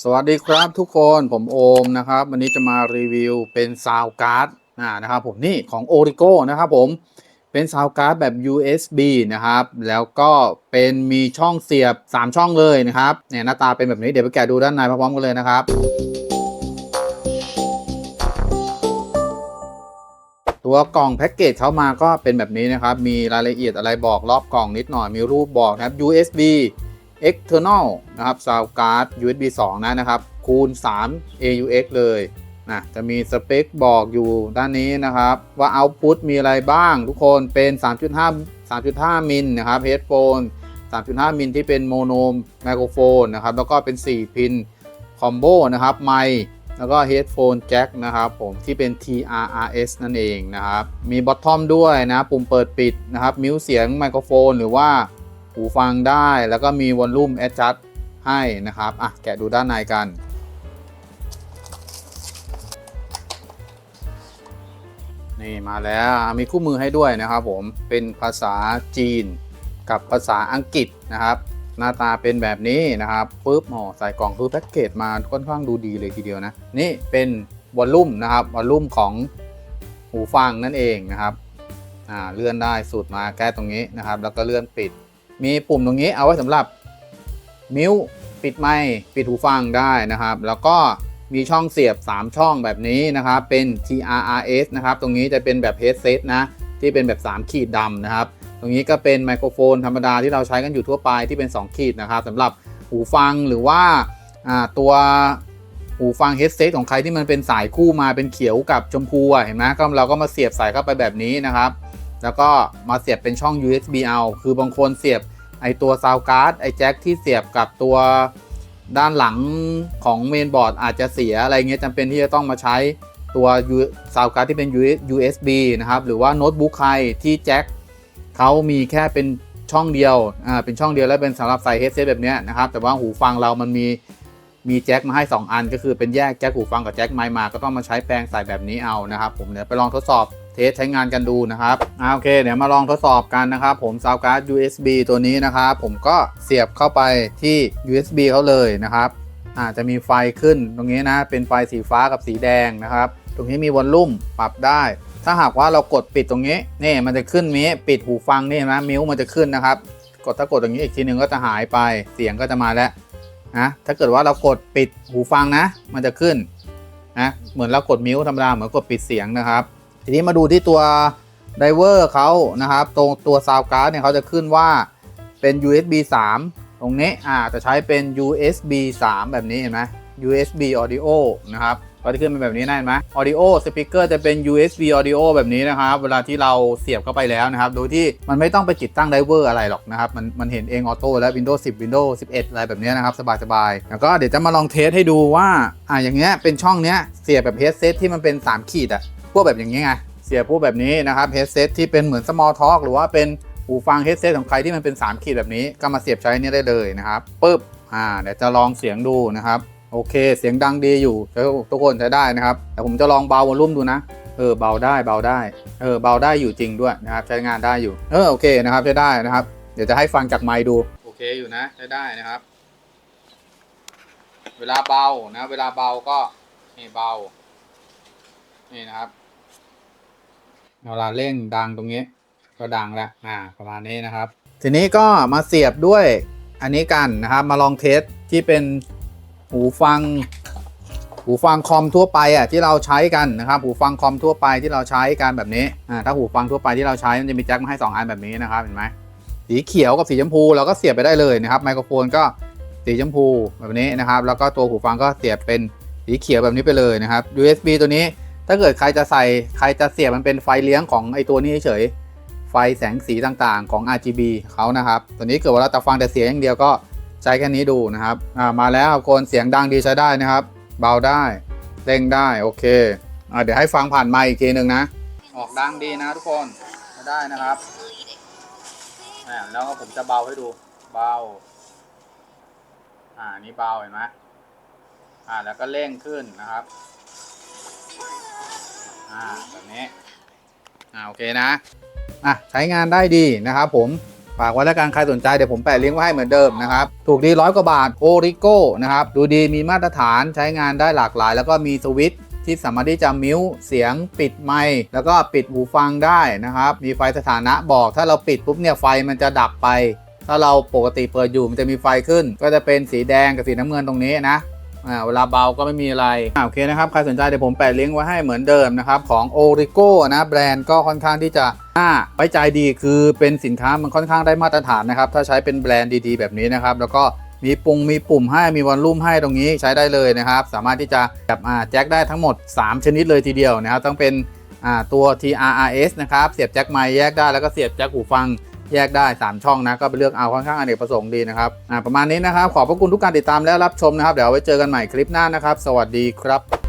สวัสดีครับทุกคนผมโอมนะครับ วันนี้จะมารีวิวเป็นซาวการ์ดนะครับผมนี่ของ o r i g o นะครับผมเป็นซาวการ์ดแบบ USB นะครับ แล้วก็เป็นมีช่องเสียบ 3 ช่องเลยนะครับเนี่ยหน้าตาเป็นแบบนี้เดี๋ยวไปแกะดูด้านในพร้อมกันเลยนะครับ ตัวกล่องแพ็กเกจเขามาก็เป็นแบบนี้นะครับ มีรายละเอียดอะไรบอกรอบกล่องนิดหน่อยมีรูปบอกนะครับ USB external นะครับ sound card USB 2 นะนะครับ คูณ 3 AUX เลยนะจะมีสเปคบอกอยู่ด้านนี้นะครับ ว่า output มีอะไรบ้างทุกคนเป็น 3.5 3.5 มิลนะครับ headphone 3.5 มิลที่เป็นโมโนไมโครโฟนนะครับ แล้วก็เป็น 4 พินคอมโบนะครับ ไมค์แล้วก็ headphone jack นะครับผมที่เป็น TRRS นั่นเองนะครับ มี bottom ด้วยนะ ปุ่มเปิดปิดนะครับ มิวเสียงไมโครโฟน หรือว่า หูฟังได้แล้วก็มีวอลลุ่มแอดจัดให้นะครับอะแกะดูด้านในกันนี่มาแล้วมีคู่มือให้ด้วยนะครับผมเป็นภาษาจีนกับภาษาอังกฤษนะครับ หน้าตาเป็นแบบนี้นะครับปุ๊บอ๋อใส่กล่องคือแพ็กเกจมาค่อนข้างดูดีเลยทีเดียวนะ นี่เป็นวอลลุ่มนะครับวอลลุ่มของหูฟังนั่นเองนะครับอ่าเลื่อนได้สุดมาแก้ตรงนี้นะครับ แล้วก็เลื่อนปิด มีปุ่มตรงนี้เอาไว้สำหรับมิวปิดไมค์ปิดหูฟังได้นะครับ แล้วก็มีช่องเสียบ 3 ช่องแบบนี้นะครับ เป็น TRRS นะครับ ตรงนี้จะเป็นแบบ headset นะ ที่เป็นแบบ 3 ขีดดำนะครับ ตรงนี้ก็เป็นไมโครโฟนธรรมดาที่เราใช้กันอยู่ทั่วไปที่เป็น 2 ขีดนะครับสำหรับหูฟังหรือว่าตัวหูฟัง headset ของใครที่มันเป็นสายคู่มาเป็นเขียวกับชมพูเห็นไหมก็เราก็มาเสียบใส่เข้าไปแบบนี้นะครับ แล้วก็มาเสียบเป็นช่อง USB เอา คือบางคนเสียบ ไอตัวซาวการ์ดไอแจ็คที่เสียบกับตัวด้านหลังของเมนบอร์ดอาจจะเสียอะไรเงี้ยจำเป็นที่จะต้องมาใช้ตัวซาวการ์ดที่เป็น USB นะครับ หรือว่าโน้ตบุ๊กใครที่แจ็คเขามีแค่เป็นช่องเดียว อ่า เป็นช่องเดียวแล้วเป็นสำหรับใส่เฮดเซตแบบเนี้ยนะครับ แต่ว่าหูฟังเรามันมี มีแจ็คมาให้ 2 อัน ก็คือเป็นแยกแจ็คหูฟังกับแจ็คไมค์มา ก็ต้องมาใช้แปลงใส่แบบนี้เอานะครับ ผมเดี๋ยวไปลองทดสอบ เทสใช้งานกันดูนะครับอ่าโอเค เดี๋ยวมาลองทดสอบกันนะครับ ผมซาวการ์ด USB ตัวนี้นะครับ ผมก็เสียบเข้าไปที่ USB เขาเลยนะครับอ่าจะมีไฟขึ้นตรงนี้นะ เป็นไฟสีฟ้ากับสีแดงนะครับ ตรงนี้มีวอลลุ่มปรับได้ ถ้าหากว่าเรากดปิดตรงนี้นี่มันจะขึ้นนี้ปิดหูฟังนี่นะมิวมันจะขึ้นนะครับ กดถ้ากดตรงนี้อีกทีหนึ่งก็จะหายไปเสียงก็จะมาแล้วนะถ้าเกิดว่าเรากดปิดหูฟังนะ มันจะขึ้นนะเหมือนเรากดมิวธรรมดาเหมือนกดปิดเสียงนะครับ ทีนี้มาดูที่ตัวไดเวอร์เขานะครับ ตรงตัวซาวการ์ดเนี่ยเขาจะขึ้นว่าเป็น USB 3 ตรงนี้อ่าจะใช้เป็น USB 3 แบบนี้เห็นไหม USB audio นะครับก็จะขึ้นเป็นแบบนี้นะเห็นไหม audio speaker จะเป็น USB audio แบบนี้นะครับ เวลาที่เราเสียบเข้าไปแล้วนะครับ โดยที่มันไม่ต้องไปติดตั้งไดเวอร์อะไรหรอกนะครับ มันมันเห็นเองออโต้แล้ว Windows 10 Windows 11 อะไรแบบนี้นะครับ สบายๆ แล้วก็เดี๋ยวจะมาลองเทสให้ดูว่า อ่าอย่างเงี้ย เป็นช่องเนี้ย เสียบแบบเฮดเซตที่มันเป็น 3 ขีดอะ พวกแบบอย่างเงี้ไง เสียบพวกแบบนี้นะครับเฮดเซตที่เป็นเหมือน small talk หรือว่าเป็นหูฟังเฮดเซตของใครที่มันเป็น 3 ขีดแบบนี้ ก็มาเสียบใช้เนี้ได้เลยนะครับปึ๊บอ่าเดี๋ยวจะลองเสียงดูนะครับ โอเค เสียงดังดีอยู่ทุกคนใช้ได้นะครับ แต่ผมจะลองเบาวอลลุ่มดูนะเออเบาได้เบาได้เออเบาได้อยู่จริงด้วยนะครับใช้งานได้อยู่เออโอเคนะครับใช้ได้นะครับ เดี๋ยวจะให้ฟังจากไมค์ดูโอเคอยู่นะใช้ได้นะครับ เวลาเบานะ เวลาเบาก็นี่เบานี่นะครับ เวลาเร่งดังตรงนี้ ก็ดังแล้วอ่าประมาณนี้นะครับ ทีนี้ก็มาเสียบด้วยอันนี้กันนะครับมาลองเทสที่เป็นหูฟัง หูฟังคอมทั่วไปอะที่เราใช้กันนะครับ หูฟังคอมทั่วไปที่เราใช้กันแบบนี้อ่าถ้าหูฟังทั่วไปที่เราใช้มันจะมีแจ็คมาให้ 2 อันแบบนี้นะครับเห็นไหมสีเขียวกับสีชมพูเราก็เสียบไปได้เลยนะครับไมโครโฟนก็สีชมพูแบบนี้นะครับ แล้วก็ตัวหูฟังก็เสียบเป็นสีเขียวแบบนี้ไปเลยนะครับ USB ตัวนี้ ถ้าเกิดใครจะใส่ใครจะเสียบมันเป็นไฟเลี้ยงของไอตัวนี้เฉยไฟแสงสีต่างๆของ RGB เขานะครับ ตัวนี้เกิดว่าเราจะฟังแต่เสียงอย่างเดียวก็ใช้แค่นี้ดูนะครับมาแล้วครับคนเสียงดังดีใช้ได้นะครับ เบาได้เร่งได้โอเคอเดี๋ยวให้ฟังผ่านไมค์อีกทีหนึ่งนะ ออกดังดีนะทุกคนได้นะครับแล้วก็ผมจะเบาให้ดูเบาอ่านี่เบาเห็นไหมอ่าแล้วก็เร่งขึ้นนะครับ อ่าแบบนี้อ่าโอเคนะอะใช้งานได้ดีนะครับผมฝากไว้แล้วกันใครสนใจเดี๋ยวผมแปะลิงก์ไว้ให้เหมือนเดิมนะครับ ถูกดีร้อยกว่าบาทโอริโก้นะครับ ดูดีมีมาตรฐานใช้งานได้หลากหลาย แล้วก็มีสวิตช์ที่สามารถที่จะมิวเสียงปิดไมค์แล้วก็ปิดหูฟังได้นะครับ มีไฟสถานะบอก ถ้าเราปิดปุ๊บเนี่ยไฟมันจะดับไป ถ้าเราปกติเปิดอยู่มันจะมีไฟขึ้น ก็จะเป็นสีแดงกับสีน้ำเงินตรงนี้นะ อ่าเวลาเบาก็ไม่มีอะไรอ่าโอเคนะครับ ใครสนใจเดี๋ยวผมแปะลิงก์ไว้ให้เหมือนเดิมนะครับ ของ Origo นะแบรนด์ก็ค่อนข้างที่จะน่าไว้ใจดีคือเป็นสินค้ามันค่อนข้างได้มาตรฐานนะครับ ถ้าใช้เป็นแบรนด์ดีๆ แบบนี้นะครับ แล้วก็มีปุ่งมีปุ่มให้มีวอลลุ่มให้ตรงนี้ใช้ได้เลยนะครับ สามารถที่จะแบบอ่าแจ็คได้ทั้งหมด 3 ชนิดเลยทีเดียวนะครับต้องเป็นอ่าตัว TRRS นะครับเสียบแจ็คไมค์แยกได้แล้วก็เสียบแจ็คหูฟัง แยกได้ 3 ช่องนะก็ไปเลือกเอาค่อนข้างอเนกประสงค์ดีนะครับอ่าประมาณนี้นะครับขอบพระคุณทุกการติดตามและรับชมนะครับ เดี๋ยวไว้เจอกันใหม่คลิปหน้านะครับ สวัสดีครับ